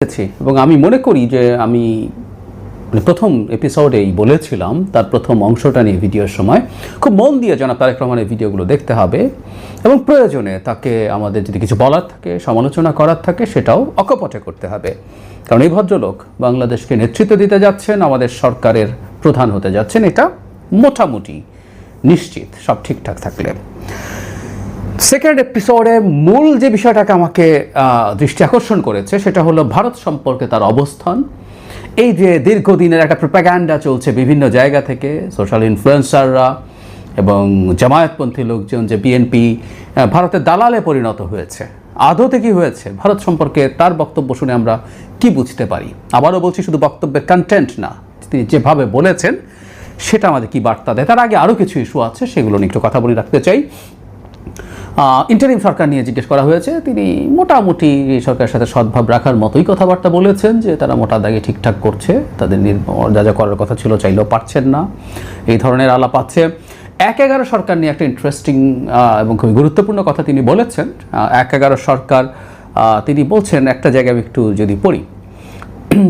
দেখেছি এবং আমি মনে করি যে আমি মানে প্রথম এপিসোডেই বলেছিলাম, তার প্রথম অংশটা নিয়ে ভিডিওর সময়, খুব মন দিয়ে জনাব তারেক রহমানের ভিডিওগুলো দেখতে হবে এবং প্রয়োজনে তাকে আমাদের যদি কিছু বলার থাকে, সমালোচনা করার থাকে, সেটাও অকপটে করতে হবে। কারণ এই ভদ্রলোক বাংলাদেশকে নেতৃত্ব দিতে যাচ্ছেন, আমাদের সরকারের প্রধান হতে যাচ্ছেন, এটা মোটামুটি নিশ্চিত, সব ঠিকঠাক থাকলে। সেকেন্ড এপিসোডে মূল যে বিষয়টাকে আমাকে দৃষ্টি আকর্ষণ করেছে সেটা হলো ভারত সম্পর্কে তার অবস্থান। এই যে দীর্ঘদিনের একটা প্রোপাগ্যান্ডা চলছে বিভিন্ন জায়গা থেকে সোশ্যাল ইনফ্লুয়েন্সাররা এবং জামায়াতপন্থী লোকজন, যে বিএনপি ভারতের দালালে পরিণত হয়েছে। আদতে কি হয়েছে? ভারত সম্পর্কে তার বক্তব্য শুনে আমরা কি বুঝতে পারি? আবারও বলছি, শুধু বক্তব্যের কন্টেন্ট না, তিনি যেভাবে বলেছেন, সেটা আমাদের কি বার্তা দেয়? তার আগে আরও কিছু ইস্যু আছে, সেগুলো নিয়ে একটু কথা বলে রাখতে চাই। ইন্টারিম সরকার নিয়ে জিজ্ঞেস করা হয়েছে। তিনি মোটামুটি এই সরকারের সাথে সদ্ভাব রাখার মতোই কথাবার্তা বলেছেন যে তারা মোটা দাগে ঠিকঠাক করছে, তাদের যা যা করার কথা ছিল চাইলেও পারছেন না। এই ধরনের আলাপ আছে। এক এগারো সরকার নিয়ে একটা ইন্টারেস্টিং এবং খুবই গুরুত্বপূর্ণ কথা তিনি বলেছেন। এক এগারো সরকার তিনি বলছেন, একটা জায়গায় একটু যদি পড়ি,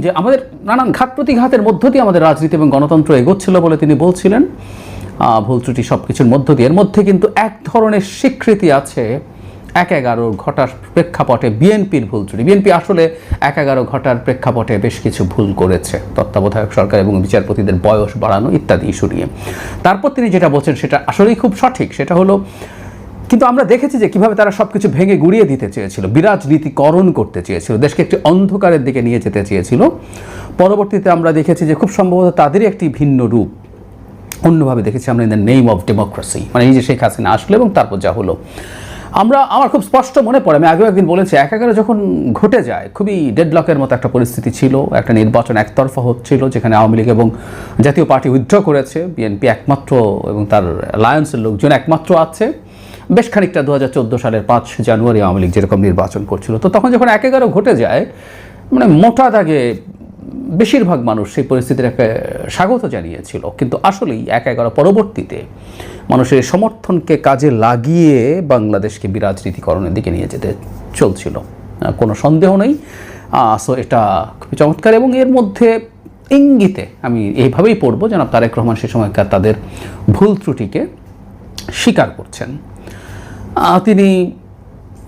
যে আমাদের নানান ঘাত প্রতিঘাতের মধ্য দিয়ে আমাদের রাজনীতি এবং গণতন্ত্র এগোচ্ছিল বলে তিনি বলছিলেন। ভুল ত্রুটি সব কিছুর মধ্য দিয়ে। এর মধ্যে কিন্তু এক ধরনের স্বীকৃতি আছে এক এগারো ঘটার প্রেক্ষাপটে বিএনপির ভুল ত্রুটি। বিএনপি আসলে এক এগারো ঘটার প্রেক্ষাপটে বেশ কিছু ভুল করেছে। তত্ত্বাবধায়ক সরকার এবং বিচারপতিদের বয়স বাড়ানো ইত্যাদি ইস্যু নিয়ে। তারপর তিনি যেটা বলছেন সেটা আসলেই খুব সঠিক। সেটা হলো, কিন্তু আমরা দেখেছি যে কীভাবে তারা সব কিছু ভেঙে গুড়িয়ে দিতে চেয়েছিল, বিরাজনীতিকরণ করতে চেয়েছিল, দেশকে একটি অন্ধকারের দিকে নিয়ে যেতে চেয়েছিল। পরবর্তীতে আমরা দেখেছি যে খুব সম্ভবত তাদেরই একটি ভিন্ন রূপ অন্যভাবে দেখেছি আমরা in the name of democracy মানে এই যে শেখ হাসিনা আসলো এবং তারপর যা হলো। আমরা, আমার খুব স্পষ্ট মনে পড়ে, আমি আগেও একদিন বলেছি, এক এগারো যখন ঘটে যায়, খুবই ডেডলকের মতো একটা পরিস্থিতি ছিল, একটা নির্বাচন একতরফা হচ্ছিল, যেখানে আওয়ামী লীগ এবং জাতীয় পার্টি উইথড্র করেছে বিএনপি একমাত্র এবং তার লায়ন্সের লোকজন একমাত্র আছে। বেশ খানিকটা দু হাজার চোদ্দ সালের পাঁচ জানুয়ারি আওয়ামী লীগ যেরকম নির্বাচন করছিল। তো তখন যখন এক এগারো ঘটে যায় মানে মোটা দাগে বেশিরভাগ মানুষ সেই পরিস্থিতির একটা স্বাগত জানিয়েছিল। কিন্তু আসলেই এক এগারো পরবর্তীতে মানুষের সমর্থনকে কাজে লাগিয়ে বাংলাদেশকে বিরাজনীতিকরণের দিকে নিয়ে যেতে চলছিল। কোনো সন্দেহ নেই। সো এটা খুবই চমৎকার এবং এর মধ্যে ইঙ্গিতে আমি এইভাবেই পড়ব যেন তারেক রহমান সে সময়কার তাদের ভুল ত্রুটিকে স্বীকার করছেন। তিনি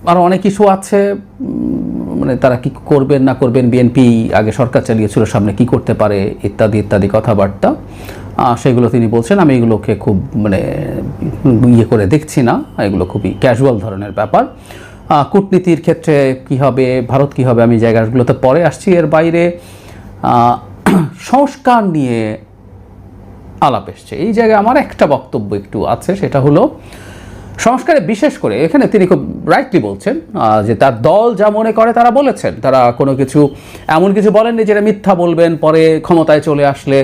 আরও অনেক কিছু আছে মানে তারা কি করবেন, না করবেন বিএনপি আগে সরকার চালিয়েছিল, সামনে কি করতে পারে, ইত্যাদি ইত্যাদি কথাবার্তা। সেগুলো তিনি বলছেন, আমি এগুলোকে খুব মানে ইয়ে করে দেখছি না, এগুলো খুবই ক্যাজুয়াল ধরনের ব্যাপার। কূটনীতির ক্ষেত্রে কি হবে, ভারত কি হবে, আমি জায়গাগুলোতে পরে আসছি এর বাইরে। সংস্কার নিয়ে আলাপ এসছে। এই জায়গায় আমার একটা বক্তব্য একটু আছে, সেটা হলো সংস্কারে বিশেষ করে এখানে তিনি খুব রাইটলি বলছেন যে তার দল যা মনে করে তারা বলেছেন। তারা কোনো কিছু, এমন কিছু বলেননি যেটা মিথ্যা বলবেন, পরে ক্ষমতায় চলে আসলে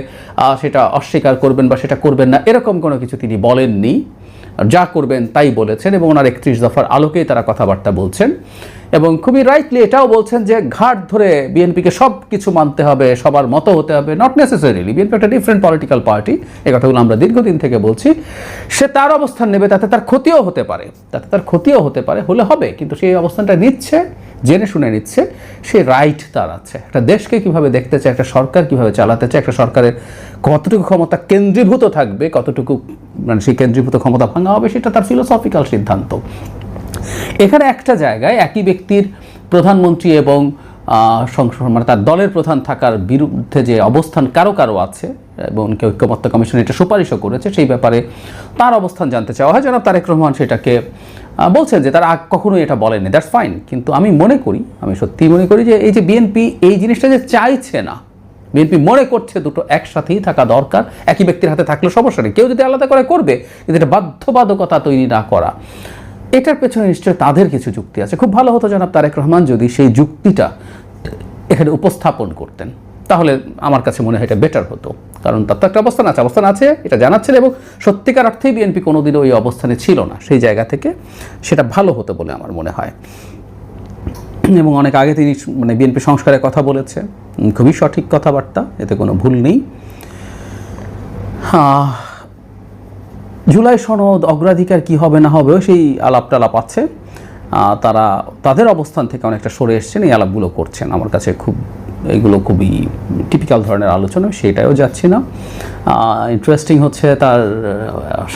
সেটা অস্বীকার করবেন বা সেটা করবেন না। এরকম কোনো কিছু তিনি বলেননি। যা করবেন তাই বলেছেন এবং ওনার একত্রিশ দফার আলোকেই তারা কথাবার্তা বলছেন। এবং খুবই রাইটলি এটাও বলছেন যে ঘাট ধরে বিএনপিকে সব কিছু মানতে হবে, সবার মতো হতে হবে নট নেসেসারিলি বিএনপি একটা ডিফারেন্ট পলিটিক্যাল পার্টি এই কথাগুলো আমরা দীর্ঘদিন থেকে বলছি। সে তার অবস্থান নেবে, তাতে তার ক্ষতিও হতে পারে। তাতে তার ক্ষতিও হতে পারে, হলে হবে, কিন্তু সেই অবস্থানটা নিচ্ছে, জেনে শুনে নিচ্ছে সেই রাইট তার আছে। একটা দেশকে কীভাবে দেখতে চায়, একটা সরকার কীভাবে চালাতে চায়, একটা সরকারের কতটুকু ক্ষমতা কেন্দ্রীভূত থাকবে, কতটুকু মানে সেই কেন্দ্রীভূত ক্ষমতা ভাঙা হবে, সেটা তার ফিলোসফিক্যাল সিদ্ধান্ত। এখানে একটা জায়গায় একই ব্যক্তির প্রধানমন্ত্রী এবং সংসদ মানে তার দলের প্রধান থাকার বিরুদ্ধে যে অবস্থান কারও কারও আছে, এবং উনকে ঐক্যমত্য কমিশন এটা সুপারিশও করেছে, সেই ব্যাপারে তার অবস্থান জানতে চাওয়া হয়। যেন তারেক রহমান সেটাকে বলছেন যে তারা কখনোই এটা বলেনি দ্যাটস ফাইন কিন্তু আমি মনে করি, আমি সত্যিই মনে করি যে এই যে বিএনপি এই জিনিসটা যে চাইছে না, বিএনপি মনে করছে দুটো একসাথেই থাকা দরকার, একই ব্যক্তির হাতে থাকলে সমস্যা নেই। কেউ যদি আলাদা করে করবে, কিন্তু এটা বাধ্যবাধকতা তৈরি না করা। এটার পেছনে নিশ্চয়ই তাদের কিছু যুক্তি আছে। খুব ভালো হতো জনাব তারেক রহমান যদি সেই যুক্তিটা এখানে উপস্থাপন করতেন। তাহলে আমার কাছে মনে হয় এটা বেটার হতো। কারণ তার তো একটা অবস্থান আছে অবস্থান আছে এটা জানাচ্ছেন এবং সত্যিকার অর্থেই বিএনপি কোনোদিনও ওই অবস্থানে ছিল না। সেই জায়গা থেকে সেটা ভালো হতো বলে আমার মনে হয়। এবং অনেক আগে তিনি মানে বিএনপি সংস্কারের কথা বলেছে। খুবই সঠিক কথাবার্তা এতে কোনো ভুল নেই। আহ, জুলাই সনদ, অগ্রাধিকার কি হবে না হবেও সেই আলাপ টালাপ আছে তারা তাদের অবস্থান থেকে অনেকটা সরে এসছেন, এই আলাপগুলো করছেন। আমার কাছে খুব, এগুলো খুবই টিপিক্যাল ধরনের আলোচনা সেটাও যাচ্ছি না। ইন্টারেস্টিং হচ্ছে তার,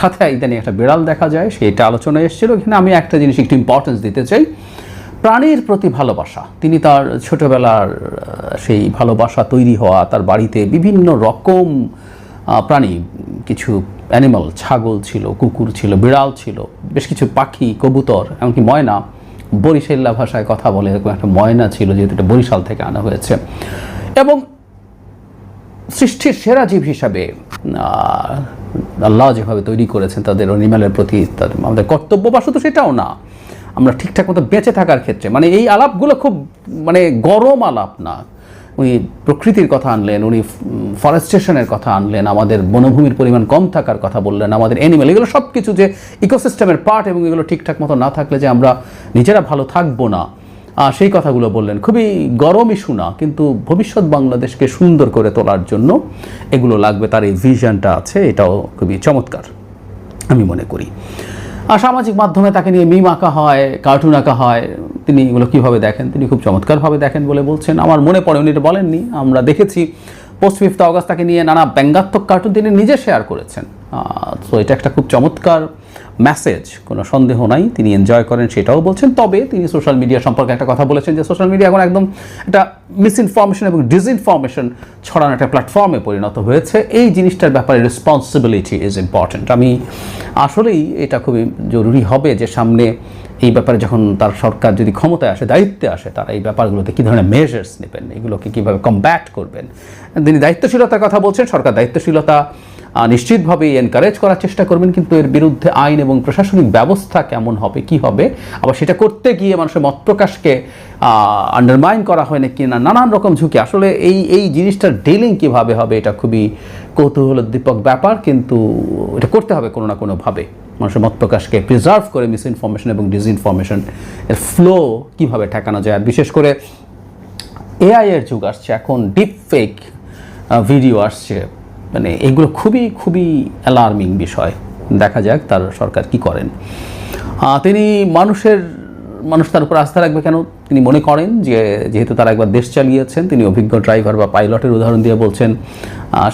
সাথে ইদানিং একটা বিড়াল দেখা যায় সেটা আলোচনায় এসেছিল। এখানে আমি একটা জিনিস একটু ইম্পর্টেন্স দিতে চাই। প্রাণীর প্রতি ভালোবাসা, তিনি তার ছোটবেলার সেই ভালোবাসা তৈরি হওয়া, তার বাড়িতে বিভিন্ন রকম প্রাণী, কিছু অ্যানিমাল ছাগল ছিল, কুকুর ছিল, বিড়াল ছিল, বেশ কিছু পাখি, কবুতর, এমনকি ময়না বরিশাল্লা ভাষায় কথা বলে এরকম একটা ময়না ছিল, যেহেতু এটা বরিশাল থেকে আনা হয়েছে। এবং সৃষ্টির সেরা জীব হিসাবে আল্লাহ যেভাবে তৈরি করেছেন, তাদের অনিমালের প্রতি আমাদের কর্তব্য বা শুধু সেটাও না, আমরা ঠিকঠাক মতো বেঁচে থাকার ক্ষেত্রে মানে এই আলাপগুলো খুব মানে গরম আলাপ না উনি প্রকৃতির কথা আনলেন, উনি ফরেস্টেশনের কথা আনলেন, আমাদের বনভূমির পরিমাণ কম থাকার কথা বললেন, আমাদের অ্যানিমেল এগুলো সব কিছু যে ইকোসিস্টেমের পার্ট এবং এগুলো ঠিকঠাক মতো না থাকলে যে আমরা নিজেরা ভালো থাকব না। সেই কথাগুলো বললেন। খুবই গরম ইস্যু না, কিন্তু ভবিষ্যৎ বাংলাদেশকে সুন্দর করে তোলার জন্য এগুলো লাগবে, তার এই ভিশনটা আছে, এটাও খুবই চমৎকার, আমি মনে করি। সামাজিক মাধ্যমে তাকে নিয়ে মিম আঁকা হয় কার্টুন আঁকা হয়, তিনি এগুলো কীভাবে দেখেন? তিনি খুব চমৎকারভাবে দেখেন বলে বলছেন। আমার মনে পড়ে উনি এটা বলেননি। আমরা দেখেছি পোস্ট ফিফথ অগস্ট তাকে নিয়ে নানা ব্যঙ্গাত্মক কার্টুন তিনি নিজে শেয়ার করেছেন। তো এটা একটা খুব চমৎকার মেসেজ কোনো সন্দেহ নাই, তিনি এনজয় করেন সেটাও বলছেন। তবে তিনি সোশ্যাল মিডিয়া সম্পর্কে একটা কথা বলেছেন যে সোশ্যাল মিডিয়া এখন একদম একটা মিসইনফরমেশন এবং ডিসইনফরমেশন ছড়ানো একটা প্ল্যাটফর্মে পরিণত হয়েছে। এই জিনিসটার ব্যাপারে রেসপন্সিবিলিটি ইজ ইম্পর্ট্যান্ট আমি আসলেই এটা খুবই জরুরি হবে যে সামনে এই ব্যাপারে যখন তার সরকার যদি ক্ষমতায় আসে, দায়িত্বে আসে, তারা এই ব্যাপারগুলোতে কী ধরনের মেজার্স নেবেন? এগুলোকে কীভাবে কমব্যাট করবেন? তিনি দায়িত্বশীলতার কথা বলছেন, সরকার দায়িত্বশীলতা নিশ্চিতভাবেই এনকারেজ করার চেষ্টা করবেন, কিন্তু এর বিরুদ্ধে আইন এবং প্রশাসনিক ব্যবস্থা কেমন হবে, কি হবে? আবার সেটা করতে গিয়ে মানুষের মত প্রকাশকে আন্ডারমাইন করা হয় নাকি না, নানান রকম ঝুঁকি। আসলে এই এই জিনিসটার ডিলিং কীভাবে হবে, এটা খুবই কৌতূহলোদ্দীপক ব্যাপার, কিন্তু এটা করতে হবে কোনো না কোনোভাবে। মানুষের মত প্রকাশকে প্রিজার্ভ করে মিস ইনফরমেশন এবং ডিসইনফরমেশন এর ফ্লো কীভাবে ঠেকানো যায়? আর বিশেষ করে এআই এর যুগ আসছে, এখন ডিপ ফেক ভিডিও আসছে। মানে এগুলো খুবই খুবই অ্যালার্মিং বিষয়। দেখা যাক তার সরকার কি করেন। তিনি মানুষের, মানুষ তার উপর আস্থা রাখবে কেন? তিনি মনে করেন যে, যেহেতু তারা একবার দেশ চালিয়েছেন, তিনি অভিজ্ঞ ড্রাইভার বা পাইলটের উদাহরণ দিয়ে বলছেন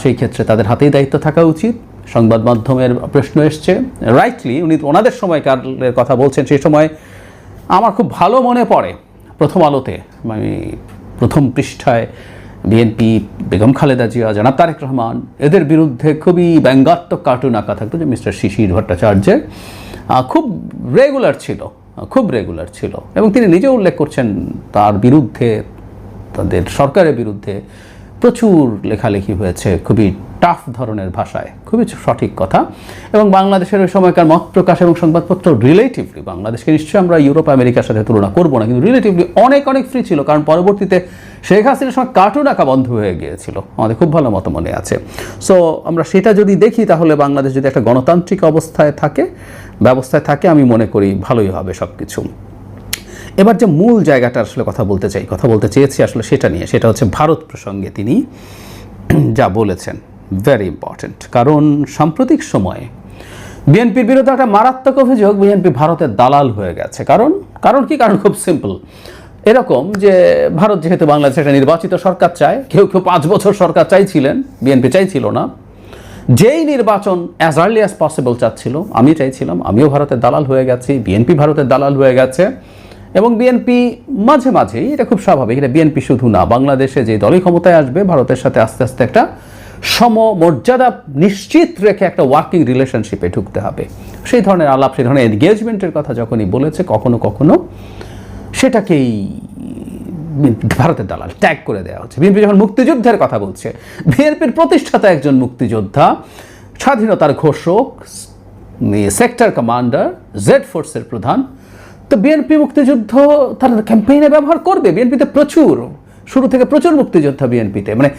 সেই ক্ষেত্রে তাদের হাতেই দায়িত্ব থাকা উচিত। সংবাদ মাধ্যমের প্রশ্ন এসছে। রাইটলি উনি ওনাদের সময়কালের কথা বলছেন, সেই সময় আমার খুব ভালো মনে পড়ে প্রথম আলোতে। মানে প্রথম পৃষ্ঠায় বিএনপি, বেগম খালেদা জিয়া, জনাব তারেক রহমান, এদের বিরুদ্ধে খুবই ব্যঙ্গাত্মক কার্টুন আঁকা থাকতো যে মিস্টার শিশির ভট্টাচার্যের। খুব রেগুলার ছিল, খুব রেগুলার ছিল। এবং তিনি নিজেও উল্লেখ করছেন তার বিরুদ্ধে, তাদের সরকারের বিরুদ্ধে প্রচুর লেখালেখি হয়েছে খুবই টাফ ধরনের ভাষায়, খুবই সঠিক কথা। এবং বাংলাদেশের ওই সময়কার মত প্রকাশ এবং সংবাদপত্র রিলেটিভলি বাংলাদেশকে নিশ্চয়ই আমরা ইউরোপ, আমেরিকার সাথে তুলনা করব না, কিন্তু রিলেটিভলি অনেক অনেক ফ্রি ছিল, কারণ পরবর্তীতে শেখ হাসিনার সময় কার্টুন আঁকা বন্ধ হয়ে গিয়েছিল। আমাদের খুব ভালো মতো মনে আছে। সো আমরা সেটা যদি দেখি, তাহলে বাংলাদেশ যদি একটা গণতান্ত্রিক অবস্থায় থাকে, ব্যবস্থায় থাকে, আমি মনে করি ভালোই হবে সব কিছু এবার যে মূল জায়গাটা আসলে কথা বলতে চাই, কথা বলতে চেয়েছি আসলে সেটা নিয়ে, সেটা হচ্ছে ভারত প্রসঙ্গে তিনি যা বলেছেন ভেরি ইম্পর্ট্যান্ট কারণ সাম্প্রতিক সময়ে বিএনপির বিরুদ্ধে একটা মারাত্মক অভিযোগ বিএনপি ভারতের দালাল হয়ে গেছে। কারণ কারণ কি? কারণ খুব সিম্পল এরকম যে ভারত যেহেতু বাংলাদেশে একটা নির্বাচিত সরকার চায়, কেউ কেউ পাঁচ বছর সরকার চাইছিলেন, বিএনপি চাইছিল না। যেই নির্বাচন অ্যাজ আর্লি অ্যাজ পসিবল চাচ্ছিল, আমি চাইছিলাম, আমিও ভারতের দালাল হয়ে গেছি, বিএনপি ভারতের দালাল হয়ে গেছে। এবং বিএনপি মাঝে মাঝেই, এটা খুব স্বাভাবিক, এটা বিএনপি শুধু না, বাংলাদেশে যে দলই ক্ষমতায় আসবে, ভারতের সাথে আস্তে আস্তে একটা সমমর্যাদা নিশ্চিত রেখে একটা ওয়ার্কিং রিলেশনশিপে ঢুকতে হবে। সেই ধরনের আলাপ, সেই ধরনের এনগেজমেন্টের কথা যখনই বলেছে, কখনো কখনো সেটাকেই ভারতের দালাল ট্যাগ করে দেওয়া হচ্ছে। বিএনপি যখন মুক্তিযুদ্ধের কথা বলছে, বিএনপির প্রতিষ্ঠাতা একজন মুক্তিযোদ্ধা, স্বাধীনতার ঘোষক সেক্টর কমান্ডার জেড ফোর্সের প্রধান তো বিএনপি মুক্তিযুদ্ধ তার ক্যাম্পেইনে ব্যবহার করবে? বিএনপিতে প্রচুর, শুরু থেকে প্রচুর মুক্তিযোদ্ধা বিএনপিতে মানে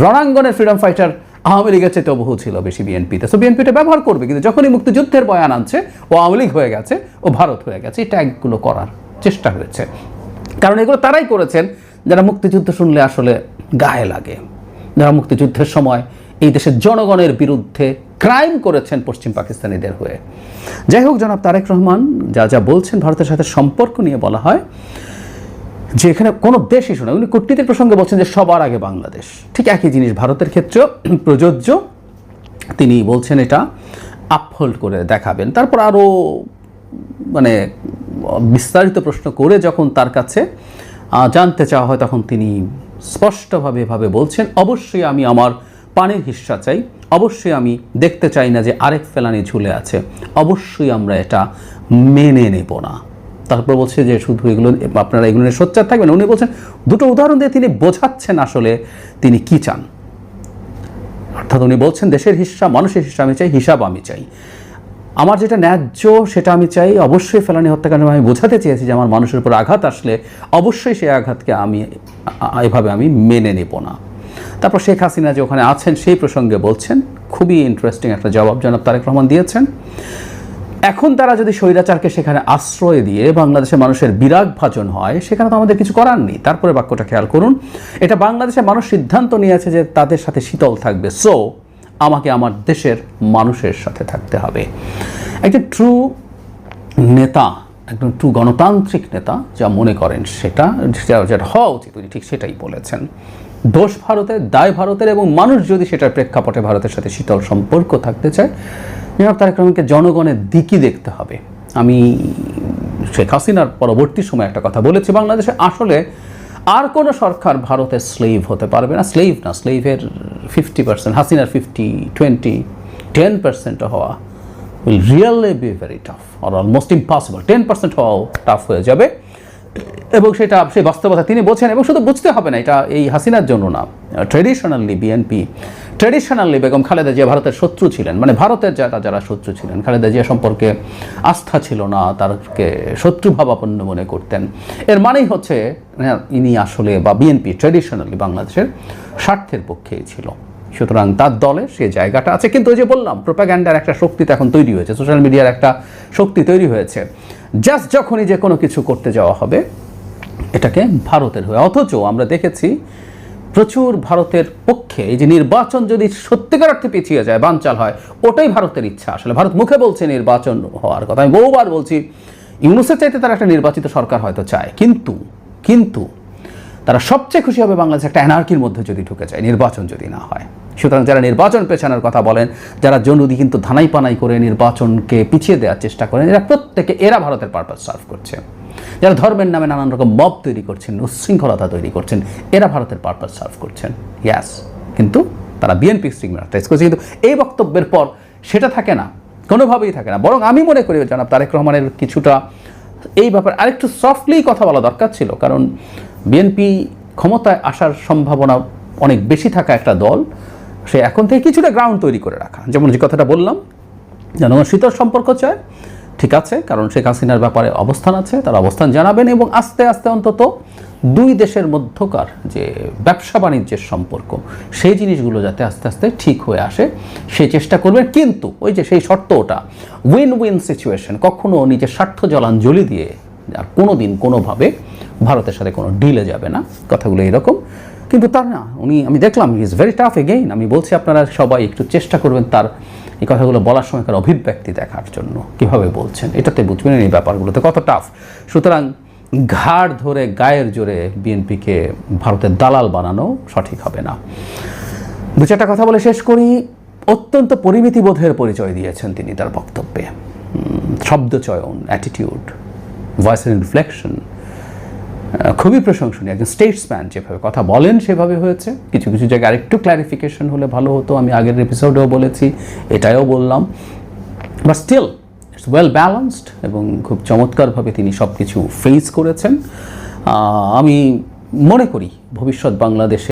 রণাঙ্গনের ফ্রিডম ফাইটার আওয়ামী লীগের চেয়েও বহু ছিল বেশি বিএনপিতে সো বিএনপিটা ব্যবহার করবে, কিন্তু যখনই মুক্তিযুদ্ধের বয়ান আনছে, ও আওয়ামী লীগ হয়ে গেছে, ও ভারত হয়ে গেছে, এই ট্যাগগুলো করার চেষ্টা হয়েছে। কারণ এগুলো তারাই করেছেন যারা মুক্তিযুদ্ধ শুনলে আসলে গায়ে লাগে। যারা মুক্তিযুদ্ধের সময় এই দেশের জনগণের বিরুদ্ধে ক্রাইম করেছেন পশ্চিম পাকিস্তানিদের হয়ে। যাই হোক, জনাব তারেক রহমান, যা যা বলছেন ভারতের সাথে সম্পর্ক নিয়ে বলা হয়, যে এখানে কোনো দেশ ইস্যু না উনি কূটনীতির প্রসঙ্গে বলছেন যে সবার আগে বাংলাদেশ। ঠিক একই জিনিস, ভারতের ক্ষেত্রেও প্রযোজ্য। তিনি বলছেন এটা আপহোল্ড করে দেখাবেন। তারপর আরও মানে বিস্তারিত প্রশ্ন করে যখন তার কাছে জানতে চাওয়া হয়, তখন তিনি স্পষ্টভাবে ভাবে বলছেন, অবশ্যই আমি আমার পানির হিস্সা চাই। অবশ্যই আমি দেখতে চাই না যে আরেক ফেলানি ঝুলে আছে। অবশ্যই আমরা এটা মেনে নেব না। তারপর বলছে যে শুধু এগুলো আপনারা এগুলো নিয়ে সোচ্চার থাকবেন। উনি বলছেন, দুটো উদাহরণ দিয়ে তিনি বোঝাচ্ছেন আসলে তিনি কি চান। অর্থাৎ উনি বলছেন, দেশের হিসাব মানুষের হিসাব আমি চাই, হিসাব আমি চাই। আমার যেটা ন্যায্য, সেটা আমি চাই, অবশ্যই ফেলানি হত্যাকাণ্ড আমি বোঝাতে চেয়েছি যে আমার মানুষের উপর আঘাত আসলে অবশ্যই সেই আঘাতকে আমি এভাবে আমি মেনে নেব না। তারপর শেখ হাসিনা যে ওখানে আছেন সেই প্রসঙ্গে বলছেন, খুবই ইন্টারেস্টিং একটা জবাব জনাব তারেক রহমান দিয়েছেন। এখন তারা যদি স্বৈরাচারকে সেখানে আশ্রয় দিয়ে বাংলাদেশের মানুষের বিরাগ ভাজন হয়, সেখানে তো আমাদের কিছু করার নেই। তারপরে বাক্যটা খেয়াল করুন। এটা বাংলাদেশের মানুষ সিদ্ধান্ত নিয়েছে যে তাদের সাথে শীতল থাকবে। সো আমাকে আমার দেশের মানুষের সাথে থাকতে হবে। একজন ট্রু নেতা, একজন ট্রু গণতান্ত্রিক নেতা যা মনে করেন সেটা, যেটা- হওয়া উচিত, উনি ঠিক সেটাই বলেছেন। দোষ ভারতের দায় ভারতের এবং মানুষ যদি সেটার প্রেক্ষাপটে ভারতের সাথে শীতল সম্পর্ক থাকতে চায় জনাব তারেক জনগণের দিকই দেখতে হবে। আমি শেখ হাসিনার পরবর্তী সময় একটা কথা বলেছি, বাংলাদেশে আসলে আর কোনো সরকার ভারতের স্লেভ হতে পারবে না। স্লেভ না স্লেভের ফিফটি পার্সেন্ট হাসিনার ফিফটি টোয়েন্টি টেন পার্সেন্ট হওয়া will really be very tough R almost impossible ten percent হওয়াও টাফ হয়ে যাবে। এবং সেটা সেই বাস্তবতা তিনি বলছেন এবং শুধু বুঝতে হবে না এটা এই হাসিনার জন্য না। Traditionally BNP traditionally Begum Khaleda Zia ভারতের শত্রু ছিলেন। মানে ভারতের যারা যারা শত্রু ছিলেন খালেদা জিয়া সম্পর্কে আস্থা ছিল না তারকে শত্রুভাবাপন্ন মনে করতেন। এর মানেই হচ্ছে হ্যাঁ, ইনি আসলে বা বিএনপি ট্রেডিশনালি বাংলাদেশের স্বার্থের পক্ষেই ছিল। সুতরাং তার দলে সে জায়গাটা আছে। কিন্তু ওই যে বললাম প্রোপাগ্যান্ডার একটা শক্তি তো এখন তৈরি হয়েছে। সোশ্যাল মিডিয়ার একটা শক্তি তৈরি হয়েছে। জাস্ট যখনই যে কোনো কিছু করতে যাওয়া হবে, এটাকে ভারতের হয়ে। অথচ আমরা দেখেছি প্রচুর ভারতের পক্ষে এই যে নির্বাচন যদি সত্যিকার অর্থে পিছিয়ে যায়, বানচাল হয়, ওটাই ভারতের ইচ্ছা। আসলে ভারত মুখে বলছে নির্বাচন হওয়ার কথা। আমি বহুবার বলছি, ইউনুসের চাইতে তারা একটা নির্বাচিত সরকার হয়তো চায়। কিন্তু কিন্তু তারা সবচেয়ে খুশি হবে বাংলাদেশ একটা অ্যানার্কির মধ্যে যদি ঢুকে যায়, নির্বাচন যদি না হয়। সুতরাং যারা নির্বাচন পেছানোর কথা বলেন, যারা জনুদি কিন্তু ধানাই পানাই করে নির্বাচনকে পিছিয়ে দেওয়ার চেষ্টা করেন, এরা প্রত্যেকে, এরা ভারতের পারপাস সার্ভ করছে। যারা ধর্মের নামে নানান রকম মব তৈরি করছেন, উচ্ছৃঙ্খলতা তৈরি করছেন, এরা ভারতের পারপাস সার্ভ করছেন। ইয়াস কিন্তু তারা বিএনপি স্টিগমাটাইজ করছে। কিন্তু এই বক্তব্যের পর সেটা থাকে না, কোনোভাবেই থাকে না। বরং আমি মনে করি, জনাব তারেক রহমানের কিছুটা এই ব্যাপারে আরেকটু সফটলি কথা বলা দরকার ছিল। কারণ বিএনপি ক্ষমতায় আসার সম্ভাবনা অনেক বেশি থাকা একটা দল, সে এখন থেকে কিছুটা গ্রাউন্ড তৈরি করে রাখা। যেমন যে কথাটা বললাম জনগণ শীতল সম্পর্ক চায়, ঠিক আছে, কারণ শেখ হাসিনার ব্যাপারে অবস্থান আছে, তার অবস্থান জানাবেন এবং আস্তে আস্তে অন্তত দুই দেশের মধ্যকার যে ব্যবসা বাণিজ্যের সম্পর্ক, সেই জিনিসগুলো যাতে আস্তে আস্তে ঠিক হয়ে আসে সেই চেষ্টা করবেন কিন্তু ওই যে সেই শর্ত ওটা উইন উইন সিচুয়েশন কখনো নিজের স্বার্থ জলাঞ্জলি দিয়ে আর কোনো দিন কোনোভাবে ভারতের সাথে কোনো ডিলে যাবে না, কথাগুলো এরকম কিন্তু তার না, উনি, আমি দেখলাম ইজ ভেরি টাফ এগেইন আমি বলছি, আপনারা সবাই একটু চেষ্টা করবেন তার এই কথাগুলো বলার সময় সময়কার অভিব্যক্তি দেখার জন্য। কীভাবে বলছেন? এটাতে বুঝবেন এই ব্যাপারগুলোতে কত টাফ সুতরাং ঘাড় ধরে, গায়ের জোরে বিএনপিকে ভারতের দালাল বানানো সঠিক হবে না। দু চারটা কথা বলে শেষ করি। অত্যন্ত পরিমিতিবোধের পরিচয় দিয়েছেন তিনি তার বক্তব্যে। শব্দচয়ন অ্যাটিটিউড ভয়েসের ইনফ্লেকশন খুবই প্রশংসনীয়। একজন স্টেটসম্যান যেভাবে কথা বলেন, সেভাবে হয়েছে। কিছু কিছু জায়গায় আরেকটু ক্ল্যারিফিকেশন হলে ভালো হতো। আমি আগের এপিসোডেও বলেছি এটাও বললাম। বা স্টিল ইটস ওয়েল ব্যালেন্সড এবং খুব চমৎকারভাবে তিনি সব কিছু ফেস করেছেন আমি মনে করি ভবিষ্যৎ বাংলাদেশে